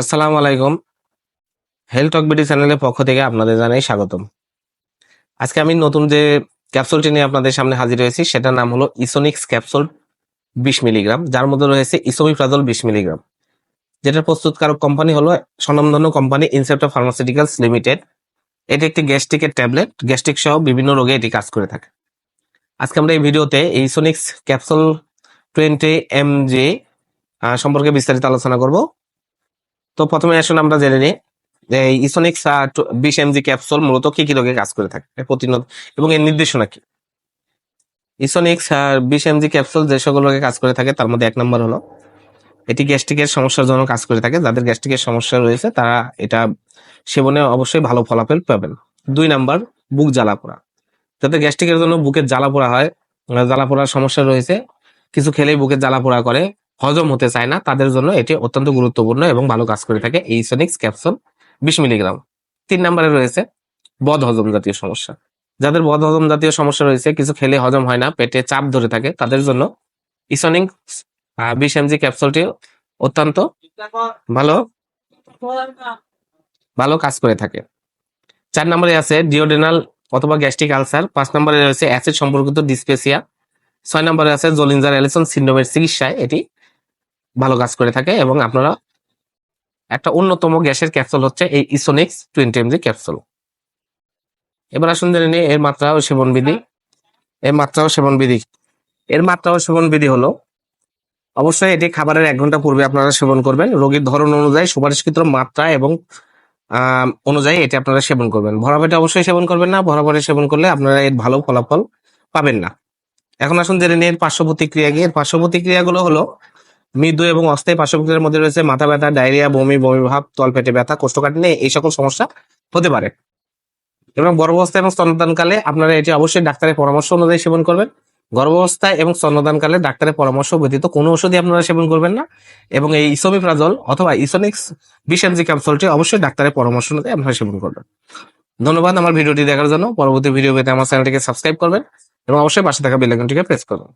আসসালামু আলাইকুম। হেলথ টক বিডি চ্যানেলের পক্ষ থেকে আপনাদের জানাই স্বাগতম। আজকে আমি নতুন যে ক্যাপসুলটি নিয়ে আপনাদের সামনে হাজির হয়েছি, সেটার নাম হলো ইসোনিক্স ক্যাপসুল বিশ মিলিগ্রাম, যার মধ্যে রয়েছে ইসোমিপ্রাজল বিশ মিলিগ্রাম। যেটার প্রস্তুতকারক কোম্পানি হলো স্বনামধন্য কোম্পানি ইনসেপ্টা ফার্মাসিউটিক্যালস লিমিটেড এটি একটি গ্যাস্ট্রিকের ট্যাবলেট, গ্যাস্ট্রিক সহ বিভিন্ন রোগে এটি কাজ করে থাকে। আজকে আমরা এই ভিডিওতে ইসোনিক্স ক্যাপসুল টোয়েন্টি এম সম্পর্কে বিস্তারিত আলোচনা করব। তো প্রথমে আসলে আমরা জেনে নিই ইসোনিক্স বিশ এমজি ক্যাপসুল মূলত কি কি রোগে কাজ করে থাকে? প্রতিরোধ এবং এর নির্দেশনা কি? ইসোনিক্স বিশ এমজি ক্যাপসুল যে সকল রোগে কাজ করে থাকে, তার মধ্যে এক নম্বর হলো, এটি গ্যাস্ট্রিকের সমস্যার জন্য কাজ করে থাকে। যাদের গ্যাস্ট্রিকের সমস্যা রয়েছে, তারা এটা সেবনে অবশ্যই ভালো ফলাফল পাবেন। দুই নাম্বার, বুক জ্বালা পোড়া। যাদের গ্যাস্ট্রিকের জন্য বুকের জ্বালা পোড়া হয় জ্বালা পোড়ার সমস্যা রয়েছে, কিছু খেলেই বুকের জ্বালা পোড়া করে হজম হতে চায় না, তাদের জন্য এটি অত্যন্ত গুরুত্বপূর্ণ এবং ভালো কাজ করে থাকে এই সনিক্স ক্যাপসুল বিশ মিলিগ্রাম তিন নম্বরে রয়েছে বদ হজম জাতীয় সমস্যা। যাদের বদ হজম জাতীয় সমস্যা রয়েছে, কিছু খেলে হজম হয় না, পেটে চাপ ধরে থাকে, তাদের জন্য ইসনিক বিশ এমজি ক্যাপসুলটি অত্যন্ত ভালো ভালো কাজ করে থাকে। চার নম্বরে আছে ডিওডেনাল অথবা গ্যাস্ট্রিক আলসার পাঁচ নম্বরে রয়েছে অ্যাসিড সম্পর্কিত ডিসপেসিয়া ছয় নম্বরে আছে জলিনজার অ্যালিসন সিন্ড্রোমের চিকিৎসায় এটি ভালো কাজ করে থাকে এবং আপনারা একটা অন্যতম গ্যাসের ক্যাপসুল হচ্ছে এই ইসোনিক্স টোয়েন্টি এমজি ক্যাপসুল। এবার আসুন জেনে নিই, এর মাত্রা ও সেবন বিধি এর মাত্রা ও সেবন বিধি এর মাত্রা ও সেবন বিধি হলো, অবশ্যই এটি খাবারের এক ঘণ্টা পূর্বে আপনারা সেবন করবেন। রোগীর ধরন অনুযায়ী, সুপারিশকৃত মাত্রা এবং অনুযায়ী এটি আপনারা সেবন করবেন। ভরা পেটে অবশ্যই সেবন করবেন না ভরা পেটে সেবন করলে আপনারা এর ভালো ফলাফল পাবেন না। এখন আসুন জেনে নিই এর পার্শ্ব প্রতিক্রিয়া কি? এর পার্শ্ব প্রতিক্রিয়াগুলো হলো মৃদু এবং অস্থায়ী পার্শ্ব মধ্যে রয়েছে মাথা ব্যথা, ডায়রিয়া, বমি বমি ভাব তলপেটে ব্যথা, কোষ্ঠকাঠিন্য, এই সকল সমস্যা হতে পারে। এবং গর্ভাবস্থা এবং স্তন্যদানকালে আপনারা এটি অবশ্যই ডাক্তারের পরামর্শ অনুযায়ী সেবন করবেন। গর্ভাবস্থায় এবং স্তন্যদানকালে ডাক্তারের পরামর্শ ব্যতীত কোনো ওষুধই আপনারা সেবন করবেন না। এবং এই ইসোমিপ্রাজল অথবা ইসোনিক্স বিশ ক্যাপসুলটি অবশ্যই ডাক্তারের পরামর্শ অনুযায়ী আপনারা সেবন করবেন। ধন্যবাদ আমার ভিডিওটি দেখার জন্য। পরবর্তী ভিডিও পেতে আমার চ্যানেলটিকে সাবস্ক্রাইব করবেন এবং অবশ্যই পাশে থাকা বেল আইকনটিকে প্রেস করবেন।